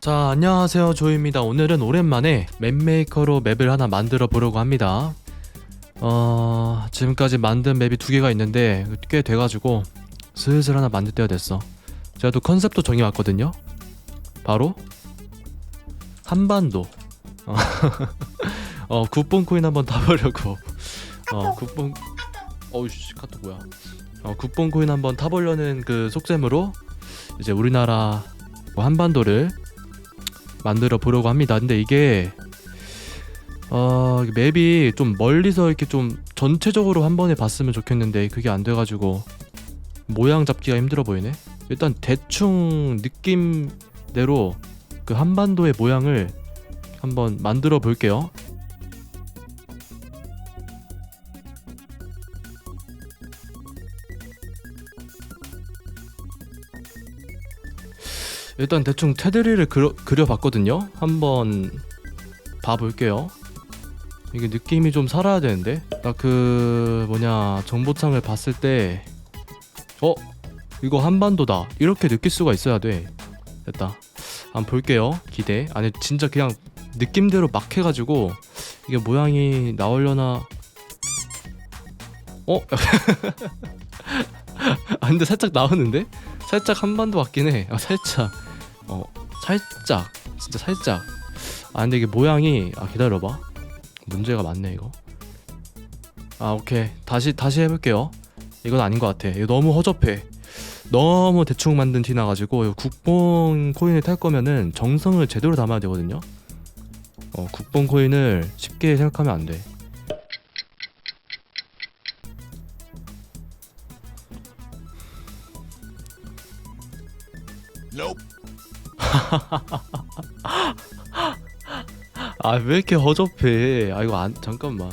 자 안녕하세요. 조이입니다. 오늘은 오랜만에 맵메이커로 맵을 하나 만들어 보려고 합니다. 어 지금까지 만든 맵이 두 개가 있는데 꽤 돼가지고 슬슬 하나 만들 때가 됐어. 제가 또 컨셉도 정해왔거든요. 바로 한반도. 어, 어 국뽕 코인 한번 타보려고. 어 국뽕 어우씨 카톡 뭐야? 어 국뽕 코인 한번 타보려는 그 속셈으로 이제 우리나라 뭐 한반도를 만들어 보려고 합니다. 근데 이게 어 맵이 좀 멀리서 이렇게 좀 전체적으로 한 번에 봤으면 좋겠는데 그게 안 돼가지고 모양 잡기가 힘들어 보이네. 일단 대충 느낌대로 그 한반도의 모양을 한번 만들어 볼게요. 일단 대충 테두리를 그려, 그려봤거든요. 한번 봐볼게요. 이게 느낌이 좀 살아야 되는데 나 그 뭐냐 정보창을 봤을 때 어? 이거 한반도다 이렇게 느낄 수가 있어야 돼 됐다 한번 볼게요 기대 아니 진짜 그냥 느낌대로 막 해가지고 이게 모양이 나오려나 어? 아 근데 살짝 나오는데? 살짝 한반도 같긴 해. 아 살짝. 어 살짝 진짜 살짝. 아 근데 이게 모양이 아 기다려봐. 문제가 많네 이거. 아 오케이 다시 다시 해볼게요. 이건 아닌 것 같아. 이거 너무 허접해. 너무 대충 만든 티 나가지고 이거 국뽕 코인을 탈 거면은 정성을 제대로 담아야 되거든요. 어 국뽕 코인을 쉽게 생각하면 안 돼. 아 왜 이렇게 허접해? 아 이거 안 잠깐만.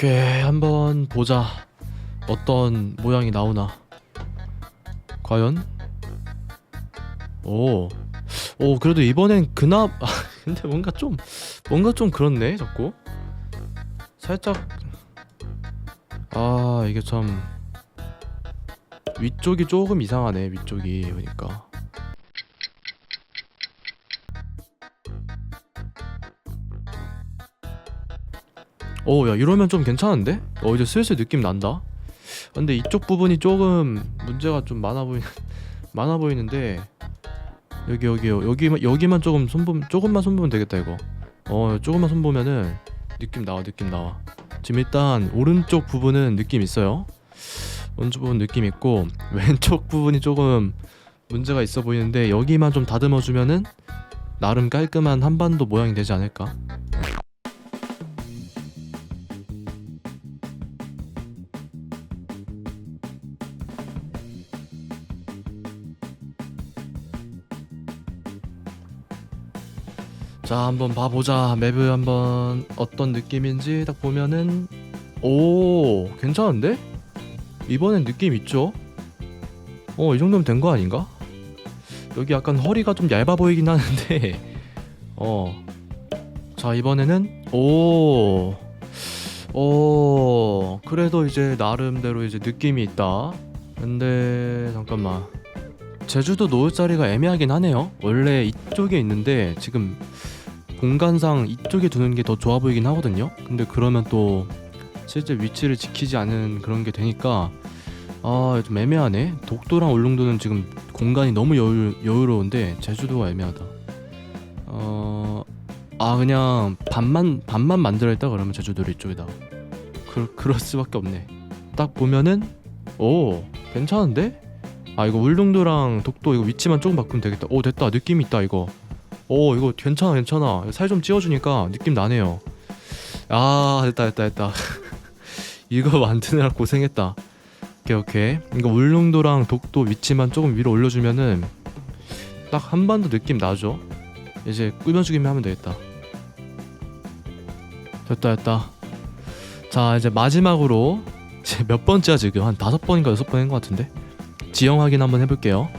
오케이 한번 보자. 어떤 모양이 나오나. 과연? 오, 오 그래도 이번엔 그나 아, 근데 뭔가 좀 뭔가 좀 그렇네 자꾸. 살짝. 아 이게 참. 위쪽이 조금 이상하네 위쪽이 보니까 오, 야, 이러면 좀 괜찮은데? 어, 이제 슬슬 느낌 난다. 근데 이쪽 부분이 조금 문제가 좀 많아 보이 많아 보이는데 여기 여기요. 여기만 여기만 조금 손보 조금만 손보면 되겠다 이거. 어, 조금만 손보면은 느낌 나와. 느낌 나와. 지금 일단 오른쪽 부분은 느낌 있어요. 오른쪽 부분 느낌 있고 왼쪽 부분이 조금 문제가 있어 보이는데 여기만 좀 다듬어 주면은 나름 깔끔한 한반도 모양이 되지 않을까? 자 한번 봐보자 맵을 한번 어떤 느낌인지 딱 보면은 오 괜찮은데? 이번엔 느낌 있죠? 어 이 정도면 된 거 아닌가? 여기 약간 허리가 좀 얇아 보이긴 하는데 어자 이번에는 오 오, 그래도 이제 나름대로 이제 느낌이 있다. 근데 잠깐만. 제주도 놓을 자리가 애매하긴 하네요. 원래 이쪽에 있는데 지금 공간상 이쪽에 두는 게 더 좋아 보이긴 하거든요. 근데 그러면 또 실제 위치를 지키지 않은 그런 게 되니까 아 좀 애매하네. 독도랑 울릉도는 지금 공간이 너무 여유, 여유로운데 제주도가 애매하다. 어, 아 그냥 반만 반만 만들어 있다 그러면 제주도를 이쪽에다. 그 그럴 수밖에 없네. 딱 보면은 오 괜찮은데? 아 이거 울릉도랑 독도 이거 위치만 조금 바꾸면 되겠다. 오 됐다 느낌 있다 이거. 오 이거 괜찮아 괜찮아. 살 좀 찌워주니까 느낌 나네요. 아 됐다 됐다 됐다. 이거 만드느라 고생했다. 오케이 오케이. 이거 울릉도랑 독도 위치만 조금 위로 올려주면은 딱 한반도 느낌 나죠? 이제 꾸며주기만 하면 되겠다. 됐다 됐다. 자 이제 마지막으로 이제 몇 번째야 지금? 한 다섯 번인가 여섯 번인 것 같은데? 지형 확인 한번 해볼게요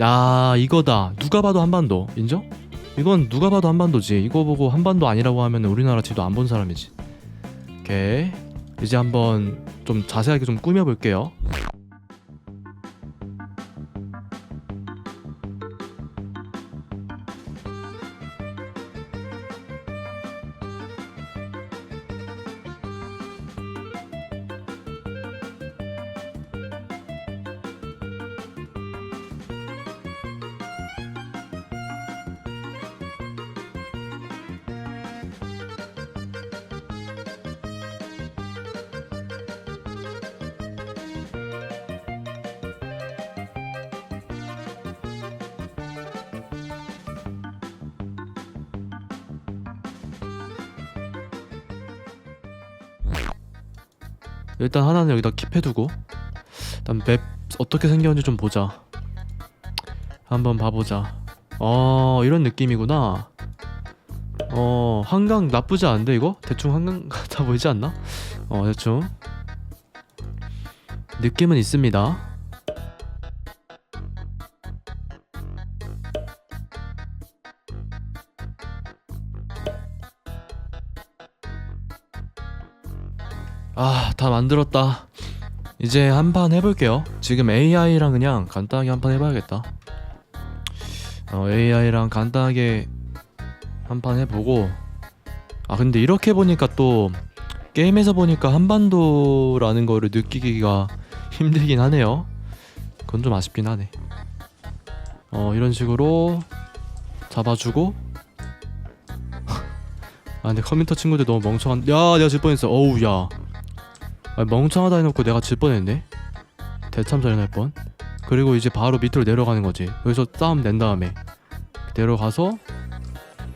야 이거다. 누가 봐도 한반도. 인정? 이건 누가 봐도 한반도지. 이거 보고 한반도 아니라고 하면 우리나라 지도 안 본 사람이지. 오케이. 이제 한번 좀 자세하게 좀 꾸며볼게요 일단 하나는 여기다 킵해두고 일단 맵 어떻게 생겼는지 좀 보자. 한번 봐보자. 어 이런 느낌이구나. 어 한강 나쁘지 않은데 이거? 대충 한강 같아 보이지 않나? 어 대충. 느낌은 있습니다 아 다 만들었다. 이제 한 판 해볼게요. 지금 AI랑 그냥 간단하게 한 판 해봐야겠다. 어, AI랑 간단하게 한 판 해보고. 아 근데 이렇게 보니까 또 게임에서 보니까 한반도라는 거를 느끼기가 힘들긴 하네요. 그건 좀 아쉽긴 하네. 어 이런 식으로 잡아주고. 아 근데 컴퓨터 친구들 너무 멍청한. 야 내가 질 뻔했어. 어우 야 아, 멍청하다 해놓고 내가 질 뻔했네? 대참 잘날 뻔? 그리고 이제 바로 밑으로 내려가는 거지. 여기서 싸움 낸 다음에. 내려가서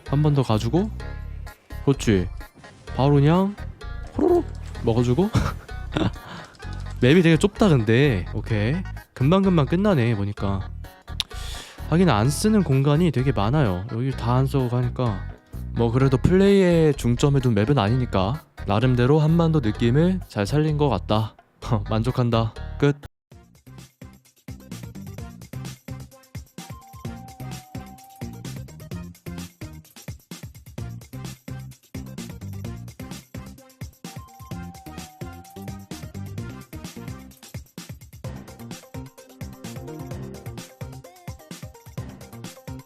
한 번 더 가지고 그렇지. 바로 그냥 호로록 먹어주고. 맵이 되게 좁다 근데. 오케이. 금방금방 끝나네 보니까. 하긴 안 쓰는 공간이 되게 많아요. 여기 다안 쓰고 가니까. 뭐 그래도 플레이에 중점을 둔 맵은 아니니까 나름대로 한반도 느낌을 잘 살린 것 같다. 만족한다. 끝